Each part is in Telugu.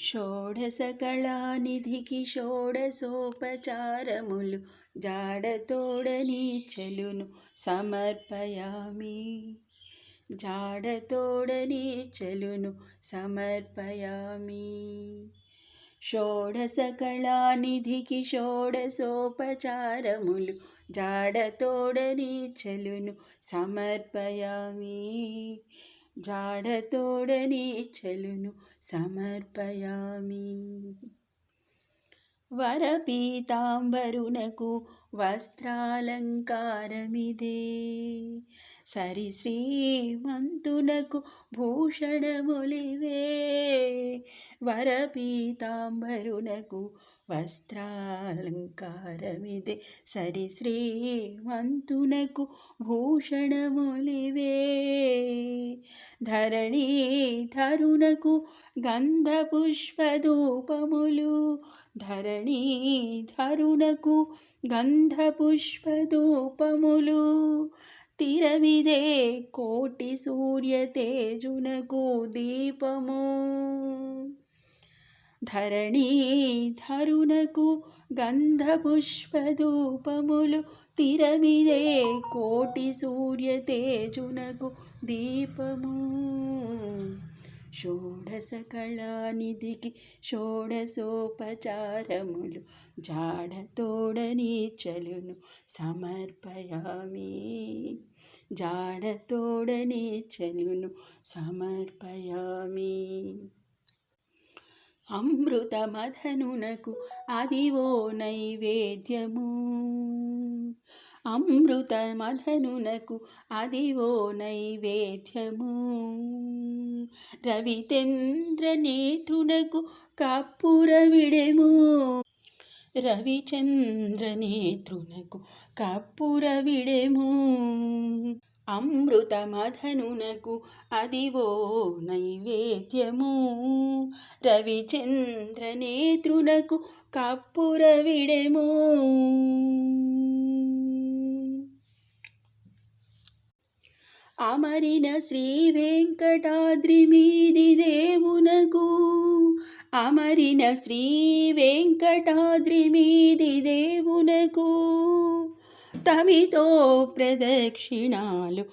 షోడశకళానిధికి షోడశోపచారములు జాడతోడనీచలును సమర్పయామి. జాడతోడనీచలును సమర్పయామి. షోడశకళానిధికి షోడశోపచారములు జాడతోడనీచలును సమర్పయామి. జాడతోడనే చలును సమర్పయామి. వరపీతాంబరునకు వస్త్రాలంకారమిదే. సరి శ్రీమంతునకు భూషణములివే. వరపీతాంబరునకు వస్త్రాలంకారమిదే. సరి శ్రీమంతునకు భూషణములివే. ధరణీ ధరునకు గంధపుష్పధూపములు. ధరణీ ధరునకు గంధపుష్పధూపములు. తిరమిదే కోటి సూర్య తేజునకు దీపము. ధరణీ ధరునకు గంధపుష్పధూపములు తిరమిదే కోటి సూర్య తేజునకు దీపము. షోడశ కళానిధికి షోడశోపచారములు జాడతోడని చలును సమర్పయామి. జాడతోడని చలును సమర్పయామి. అమృతమధనునకు అదివో నైవేద్యము. అమృతమధనునకు అదివో నైవేద్యము. రవిచంద్ర నేత్రునకు కప్పుర విడెము. రవిచంద్ర నేత్రునకు కప్పుర విడెము. అమృతమధనునకు అదివో నైవేద్యము. రవిచంద్ర నేత్రునకు కప్పుర విడెము. అమరిన శ్రీ వెంకటాద్రి మీది దేవునకు. అమరిన శ్రీ వెంకటాద్రి మీది దేవునకు. తమితో ప్రదక్షిణాలు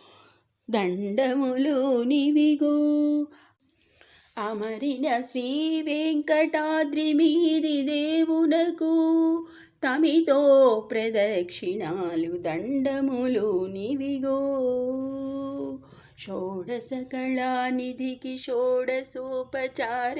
దండములు నివిగో. అమరిన శ్రీ వెంకటాద్రి మీది దేవునకు తమితో ప్రదక్షిణాలు దండములు నివిగో. షోడశ కళానిధికి షోడశోపచార